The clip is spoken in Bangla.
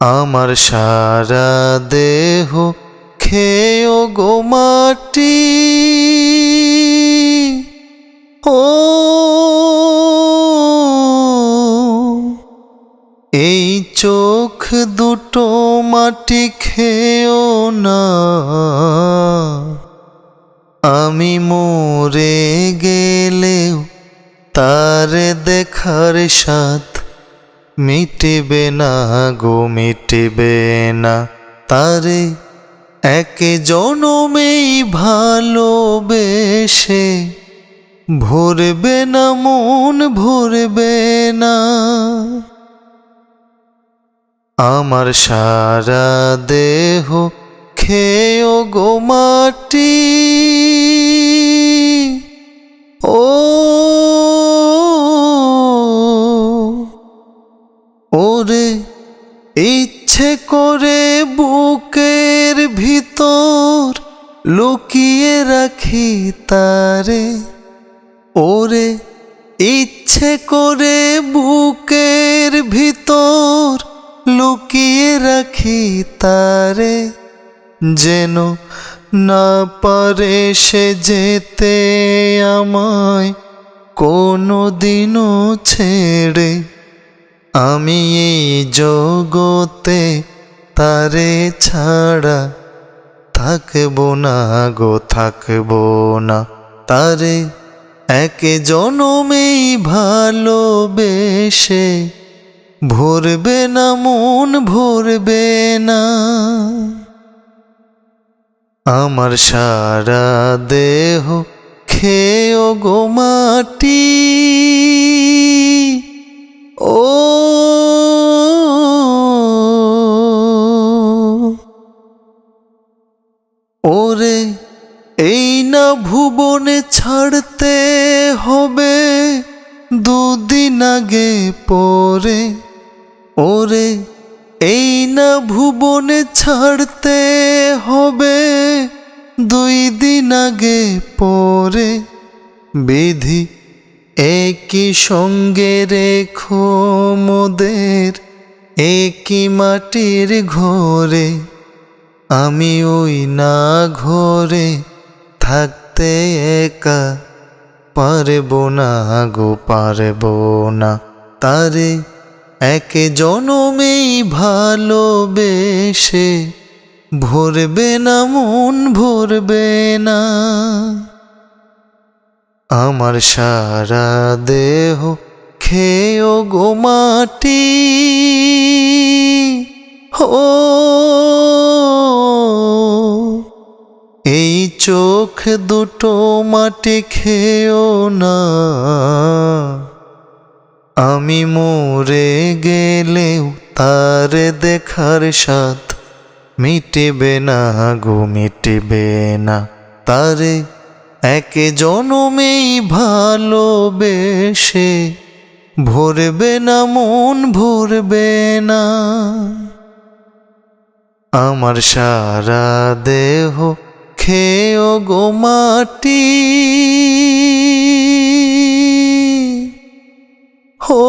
আমার সারা দেহ খেয়েও গো মাটি। ও, এই চোখ দুটো মাটি খেয়েও না। আমি মরে গেলেও তার দেখার সাথ মিটিবে না গো, মিটিবে না। তারে এক জনমেই ভালোবেসে, ভরবে না মন, ভরবে না। আমার সারা দেহ খেয়েও গো মাটি ওরে, ইচ্ছে করে বুকের ভিতর লুকিয়ে রাখি তারে। ওরে, ইচ্ছে করে বুকের ভিতর লুকিয়ে রাখি তারে। যেন না পারে সে যেতে আমায় কোনো দিনও ছেড়ে। আমি এই জগতে তারে ছাড়া থাকব না গো, থাকব না। তারে এক জনমেই ভালোবেসে ভরবে না, মন ভরবে না। আমার সারা দেহ খেয়েও গো মাটি। ভুবনে ছাড়তে হবে দুদিন আগে পরে। ওরে, এই না ভুবনে ছাড়তে হবে দুই দিন আগে পরে। বিধি একই সঙ্গে রেখো মোদের, একই মাটির ঘরে। আমি ওই না ঘরে থাকতে একা পারব না গো, পারব না। তারে এক জনমেই ভালোবেসে ভরবে না মন, ভরবে না। আমার সারা দেহ খেয়েও গো মাটি, ও চোখ দুটো মাটি খেয়েও না। আমি মরে গেলেও তার দেখার সাথ মিটিবে না গো, মিটিবে না। তারে এক জনমেই ভালোবেসে ভরবে না মন, ভরবে না। আমার সারা দেহ খেও গোমাটি হো